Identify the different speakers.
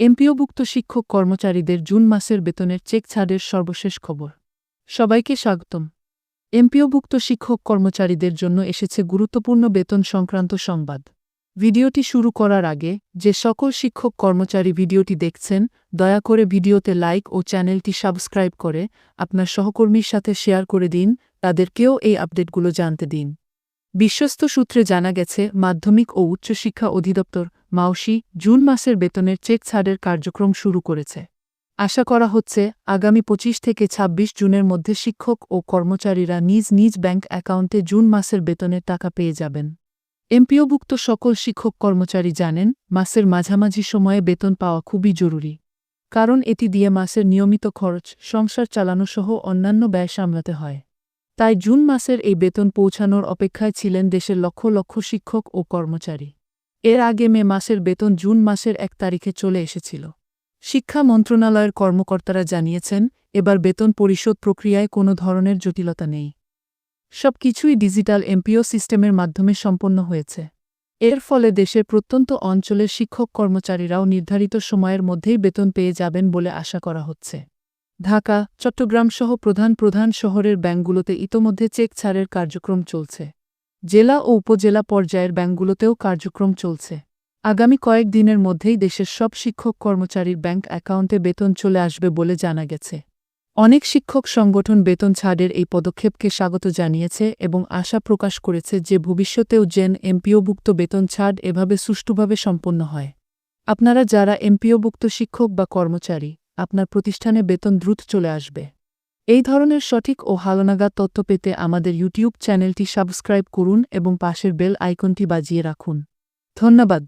Speaker 1: এমপিওভুক্ত শিক্ষক কর্মচারীদের জুন মাসের বেতনের চেক ছাড়ের সর্বশেষ খবর। সবাইকে স্বাগতম। এমপিওভুক্ত শিক্ষক কর্মচারীদের জন্য এসেছে গুরুত্বপূর্ণ বেতন সংক্রান্ত সংবাদ। ভিডিওটি শুরু করার আগে, যে সকল শিক্ষক কর্মচারী ভিডিওটি দেখছেন, দয়া করে ভিডিওতে লাইক ও চ্যানেলটি সাবস্ক্রাইব করে আপনার সহকর্মীর সাথে শেয়ার করে দিন, তাদেরকেও এই আপডেটগুলো জানতে দিন। বিশ্বস্ত সূত্রে জানা গেছে, মাধ্যমিক ও উচ্চশিক্ষা অধিদপ্তর মাওসি জুন মাসের বেতনের চেক ছাড়ের কার্যক্রম শুরু করেছে। আশা করা হচ্ছে, আগামী পঁচিশ থেকে ২৬ জুনের মধ্যে শিক্ষক ও কর্মচারীরা নিজ নিজ ব্যাংক অ্যাকাউন্টে জুন মাসের বেতনের টাকা পেয়ে যাবেন। এমপিওভুক্ত সকল শিক্ষক কর্মচারী জানেন, মাসের মাঝামাঝি সময়ে বেতন পাওয়া খুবই জরুরি। কারণ এটি দিয়ে মাসের নিয়মিত খরচ, সংসার চালানো সহ অন্যান্য ব্যয় সামলাতে হয়। তাই জুন মাসের এই বেতন পৌঁছানোর অপেক্ষায় ছিলেন দেশের লক্ষ লক্ষ শিক্ষক ও কর্মচারী। এর আগে মে মাসের বেতন জুন মাসের এক তারিখে চলে এসেছিল। শিক্ষা মন্ত্রণালয়ের কর্মকর্তারা জানিয়েছেন, এবার বেতন পরিশোধ প্রক্রিয়ায় কোনো ধরনের জটিলতা নেই। সব কিছুই ডিজিটাল এমপিও সিস্টেমের মাধ্যমে সম্পন্ন হয়েছে। এর ফলে দেশের প্রত্যন্ত অঞ্চলের শিক্ষক কর্মচারীরাও নির্ধারিত সময়ের মধ্যেই বেতন পেয়ে যাবেন বলে আশা করা হচ্ছে। ঢাকা চট্টগ্রাম সহ প্রধান প্রধান শহরের ব্যাংকগুলোতে ইতোমধ্যে চেক ছাড়ের কার্যক্রম চলছে। জেলা ও উপজেলা পর্যায়ের ব্যাংকগুলোতেও কার্যক্রম চলছে। আগামী কয়েক দিনের মধ্যেই দেশের সব শিক্ষক কর্মচারীর ব্যাংক অ্যাকাউন্টে বেতন চলে আসবে বলে জানা গেছে। অনেক শিক্ষক সংগঠন বেতন ছাড়ের এই পদক্ষেপকে স্বাগত জানিয়েছে এবং আশা প্রকাশ করেছে যে ভবিষ্যতেও জেন এমপিওভুক্ত বেতন ছাড় এভাবে সুষ্ঠুভাবে সম্পন্ন হয়। আপনারা যারা এমপিওভুক্ত শিক্ষক বা কর্মচারী, আপনার প্রতিষ্ঠানে বেতন দ্রুত চলে আসবে। এই ধরনের সঠিক ও হালনাগাদ তথ্য পেতে আমাদের ইউটিউব চ্যানেলটি সাবস্ক্রাইব করুন এবং পাশের বেল আইকনটি বাজিয়ে রাখুন। ধন্যবাদ।